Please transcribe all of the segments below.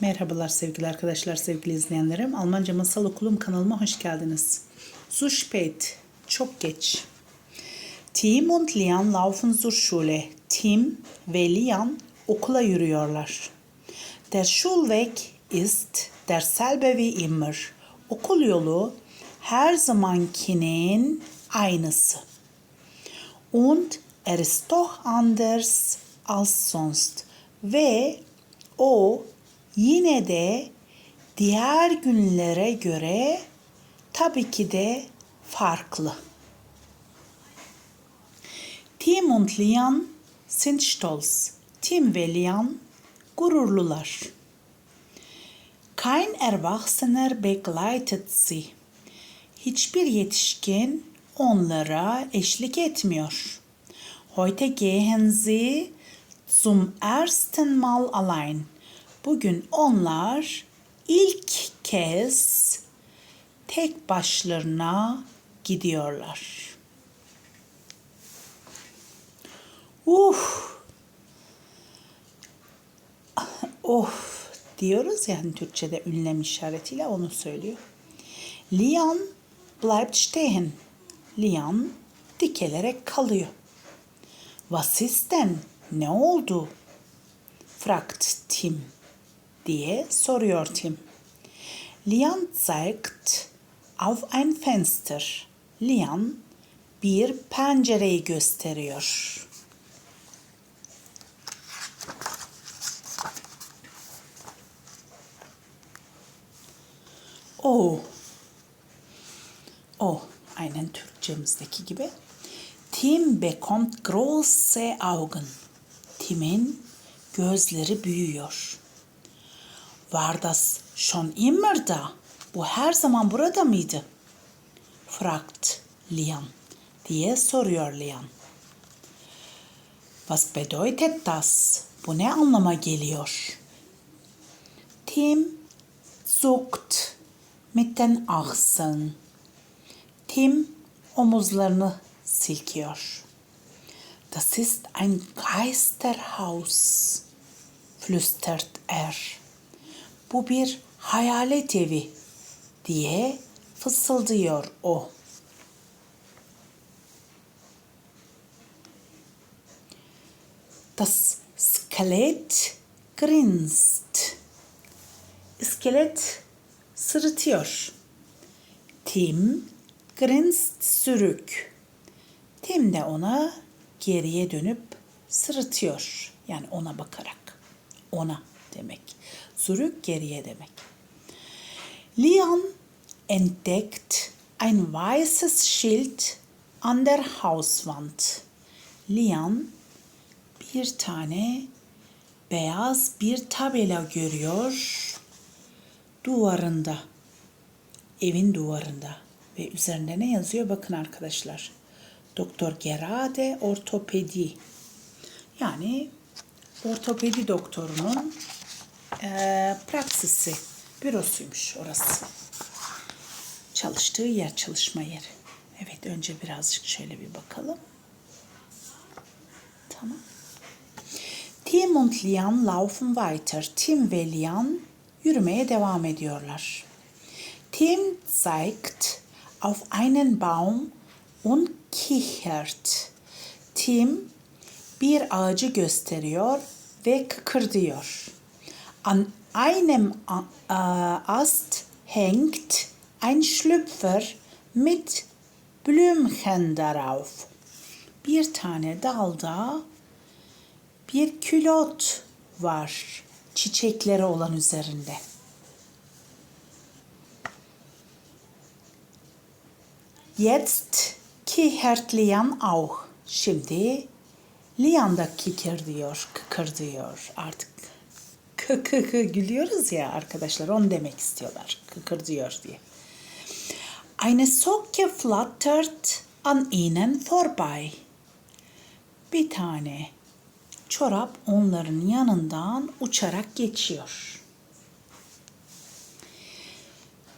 Merhabalar sevgili arkadaşlar, sevgili izleyenlerim. Almanca Masal Okulum kanalıma hoş geldiniz. Zu spät, çok geç. Tim und Lian laufen zur Schule. Tim ve Lian okula yürüyorlar. Der Schulweg ist derselbe wie immer. Okul yolu her zamankinin aynısı. Und er ist doch anders als sonst. Ve o yine de diğer günlere göre tabii ki de farklı. Tim und Lian sind stolz. Tim ve Lian gururlular. Kein Erwachsener begleitet sie. Hiçbir yetişkin onlara eşlik etmiyor. Heute gehen sie zum ersten Mal allein. Bugün onlar ilk kez tek başlarına gidiyorlar. Uf. Of diyoruz yani Türkçe'de ünlem işaretiyle onu söylüyor. Lian bleibt stehen. Lian dikelerek kalıyor. Was ist denn? Ne oldu? fragt Tim diye soruyor Tim. Lian zeigt auf ein Fenster. Lian bir pencereyi gösteriyor. O. O. Aynen Türkçemizdeki gibi. Tim bekommt große Augen. Tim'in gözleri büyüyor. War das schon immer da? Bu her zaman burada mıydı? Fragt Lian diye soruyor Lian. Was bedeutet das? Bu ne anlama geliyor? Tim zuckt mit den Achseln. Tim omuzlarını silkiyor. Das ist ein Geisterhaus, flüstert er. Bu bir hayalet evi diye fısıldıyor o. Das Skelett grinst. İskelet sırıtıyor. Tim grinst zurück. Tim de ona geriye dönüp sırıtıyor. Yani ona bakarak. Ona demek. Zurück geriye demek. Lian entdeckt ein weißes Schild an der Hauswand. Lian bir tane beyaz bir tabela görüyor duvarında. Evin duvarında ve üzerinde ne yazıyor bakın arkadaşlar. Doktor Gerade ortopedi. Yani ortopedi doktorunun eee praksisi, bürosuymuş orası. Çalıştığı yer, çalışma yeri. Evet önce birazcık şöyle bir bakalım. Tamam. Tim und Lian laufen weiter. Tim ve Lian yürümeye devam ediyorlar. Tim zeigt auf einen Baum und kichert. Tim bir ağacı gösteriyor ve kıkırdıyor. An einem A- Ast hängt ein Schlüpfer mit Blümchen darauf. Bir tane dalda bir külot var çiçekleri olan üzerinde. Jetzt kichert Lian auch. Şimdi Lian da kikir diyor, kıkır diyor artık. Kı kı kı gülüyoruz ya arkadaşlar onu demek istiyorlar. Kıkır diyor diye. Eine Socke flattert an ihnen vorbei. Bir tane çorap onların yanından uçarak geçiyor.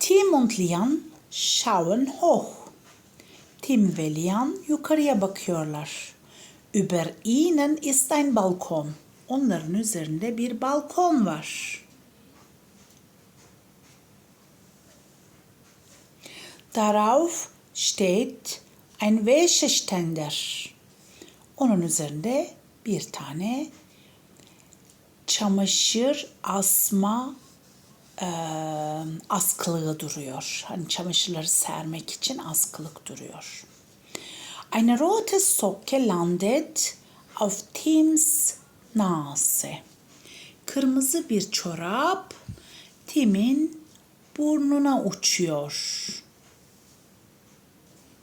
Tim und Lian schauen hoch. Tim ve Lian yukarıya bakıyorlar. Über ihnen ist ein Balkon. Onların üzerinde bir balkon var. Darauf steht ein Wäscheständer. Onun üzerinde bir tane çamaşır asma e, askılığı duruyor. Hani çamaşırları sermek için askılık duruyor. Eine rote Socke landet auf Tims Nase. Kırmızı bir çorap Tim'in burnuna uçuyor.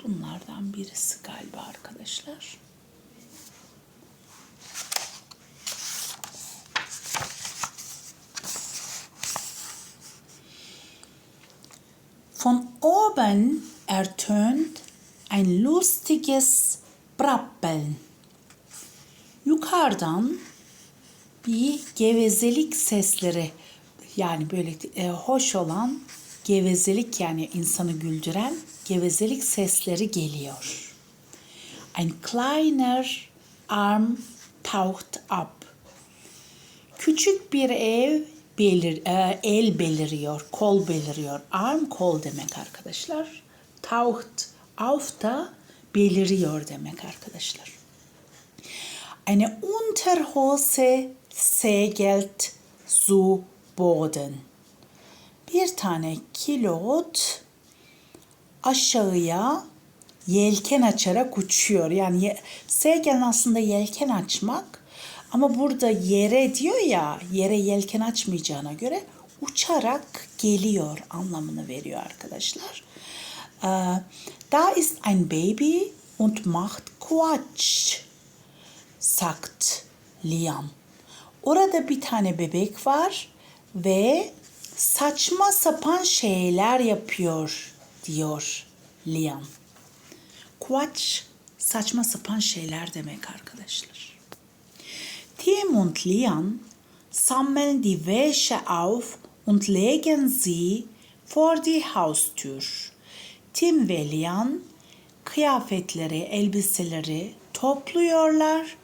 Bunlardan birisi galiba arkadaşlar. Von oben ertönt ein lustiges Brabbeln. Yukarıdan bir gevezelik sesleri yani böyle e, hoş olan gevezelik yani insanı güldüren gevezelik sesleri geliyor. Ein kleiner Arm taucht ab. Küçük bir ev belir, e, el beliriyor, kol beliriyor. Arm kol demek arkadaşlar. Taucht auf da beliriyor demek arkadaşlar. Eine Unterhose segelt zu Boden. Bir tane kilot aşağıya yelken açarak uçuyor. Yani segel aslında yelken açmak ama burada yere diyor ya yere yelken açmayacağına göre uçarak geliyor anlamını veriyor arkadaşlar. Äh, da ist ein Baby und macht Quatsch, sagt Liam. Orada bir tane bebek var ve saçma sapan şeyler yapıyor diyor Liam. Quatsch saçma sapan şeyler demek arkadaşlar. Tim und Liam sammeln die Wäsche auf und legen sie vor die Haustür. Tim ve Liam kıyafetleri, elbiseleri topluyorlar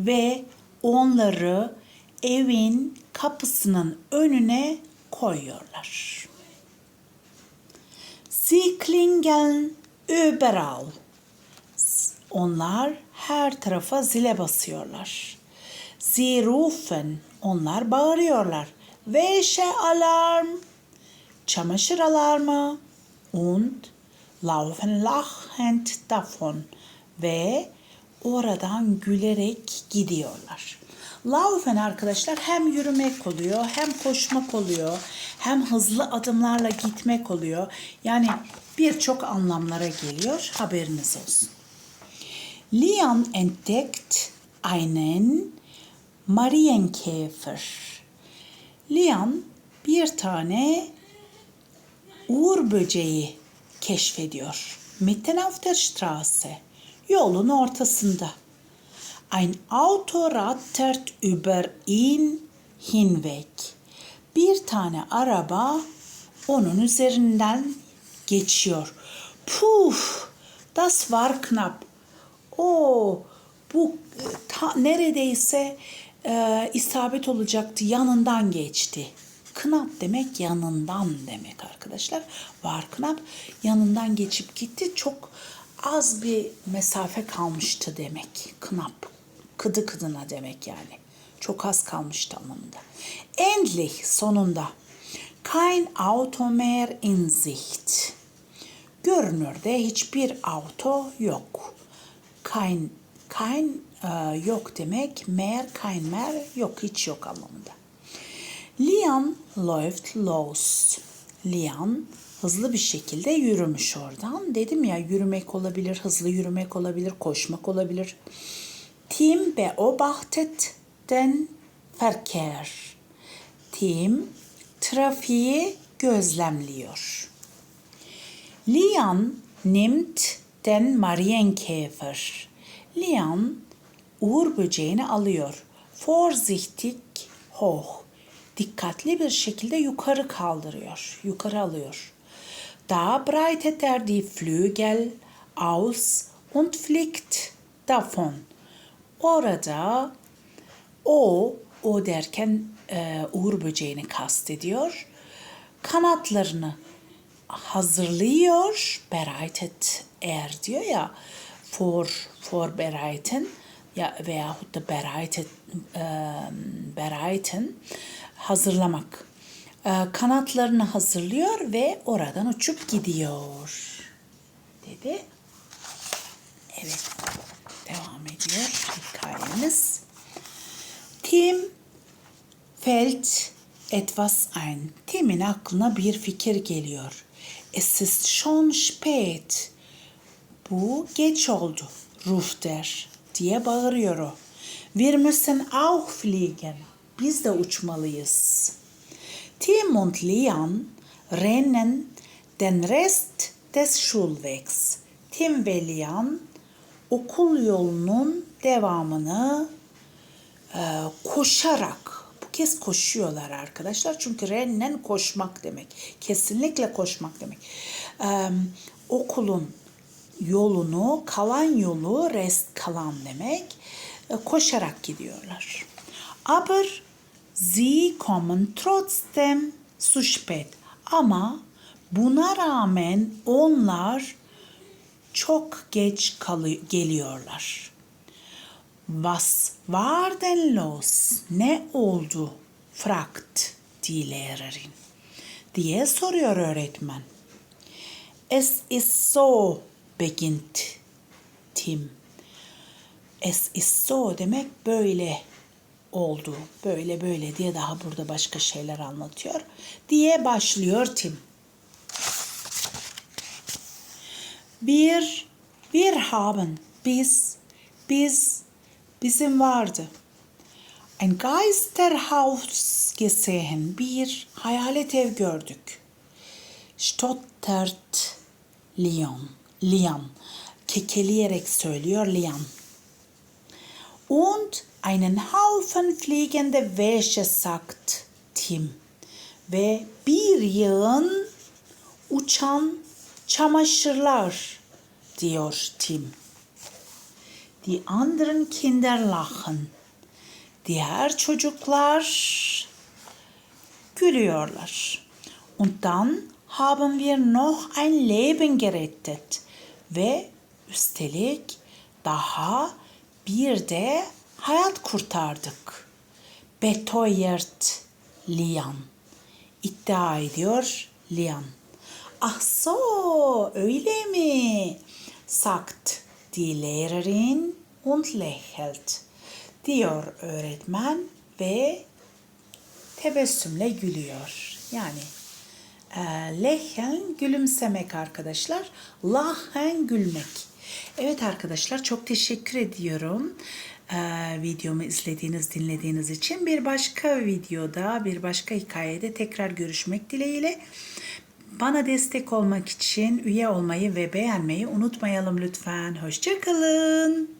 ve onları evin kapısının önüne koyuyorlar. Sie klingeln überall. Onlar her tarafa zile basıyorlar. Sie rufen. Onlar bağırıyorlar. Wäsche alarm. Çamaşır alarmı. Und laufen lachend davon. Ve oradan gülerek gidiyorlar. Laufen arkadaşlar hem yürümek oluyor, hem koşmak oluyor, hem hızlı adımlarla gitmek oluyor. Yani birçok anlamlara geliyor. Haberiniz olsun. Liam entdeckt einen Marienkäfer. Liam bir tane uğur böceği keşfediyor. Mitten auf der Straße. Yolun ortasında. Ein Auto rattert über ihn hinweg. Bir tane araba onun üzerinden geçiyor. Puf, das war knapp. O bu ta, neredeyse e, isabet olacaktı. Yanından geçti. Knap demek yanından demek arkadaşlar. Var knap yanından geçip gitti. Çok az bir mesafe kalmıştı demek. Knap. Kıdı kıdına demek yani. Çok az kalmıştı anlamında. Endlich sonunda. Kein Auto mehr in Sicht. Görünürde hiçbir auto yok. Kein, kein e, yok demek. Mehr, kein mehr yok hiç yok anlamında. Liam läuft los. Liam hızlı bir şekilde yürümüş oradan. Dedim ya yürümek olabilir, hızlı yürümek olabilir, koşmak olabilir. Tim beobachtet den Verkehr. Tim trafiği gözlemliyor. Liam nimmt den Marienkäfer. Liam uğur böceğini alıyor. Vorsichtig hoch. Dikkatli bir şekilde yukarı kaldırıyor. Yukarı alıyor. Da breitet er die Flügel aus und fliegt davon. Orada o, o derken e, uğur böceğini kastediyor. Kanatlarını hazırlıyor. Bereitet er diyor ya. For, vorbereiten ya veyahut da e, bereiten hazırlamak. E, kanatlarını hazırlıyor ve oradan uçup gidiyor. Dedi. Evet. Ediyor hikayemiz. Tim fällt etwas ein. Tim'in aklına bir fikir geliyor. Es ist schon spät. Bu geç oldu. Ruft er diye bağırıyor o. Wir müssen auch fliegen. Biz de uçmalıyız. Tim und Lian rennen den Rest des Schulwegs. Tim ve Lian okul yolunun devamını e, koşarak bu kez koşuyorlar arkadaşlar. Çünkü rennen koşmak demek kesinlikle koşmak demek. E, okulun yolunu kalan yolu rest kalan demek. E, koşarak gidiyorlar. Aber sie kommen trotzdem zu spät. Ama buna rağmen onlar çok geç geliyorlar. Was war denn los? Ne oldu? fragt die Lehrerin. Diye soruyor öğretmen. Es ist so beginnt Tim. Es ist so demek böyle oldu. Böyle böyle diye daha burada başka şeyler anlatıyor. Diye başlıyor Tim. Bir, wir haben, biz, biz, bizim vardı. Ein Geisterhaus gesehen, bir hayalet ev gördük. Stottert Leon, Lian, kekeleyerek söylüyor Lian. Und einen Haufen fliegende Wäsche sagt Tim. Ve bir yığın uçan çamaşırlar diyor Tim. Die anderen Kinder lachen. Diğer çocuklar gülüyorlar. Und dann haben wir noch ein Leben gerettet. Ve üstelik daha bir de hayat kurtardık. Beteuert Lian. İddia ediyor Lian. Ach so, öyle mi? Sagt die Lehrerin und lächelt. Diyor öğretmen ve tebessümle gülüyor. Yani e, lächeln gülümsemek arkadaşlar. Lachen gülmek. Evet arkadaşlar çok teşekkür ediyorum e, videomu izlediğiniz, dinlediğiniz için. Bir başka videoda, bir başka hikayede tekrar görüşmek dileğiyle. Bana destek olmak için üye olmayı ve beğenmeyi unutmayalım lütfen. Hoşçakalın.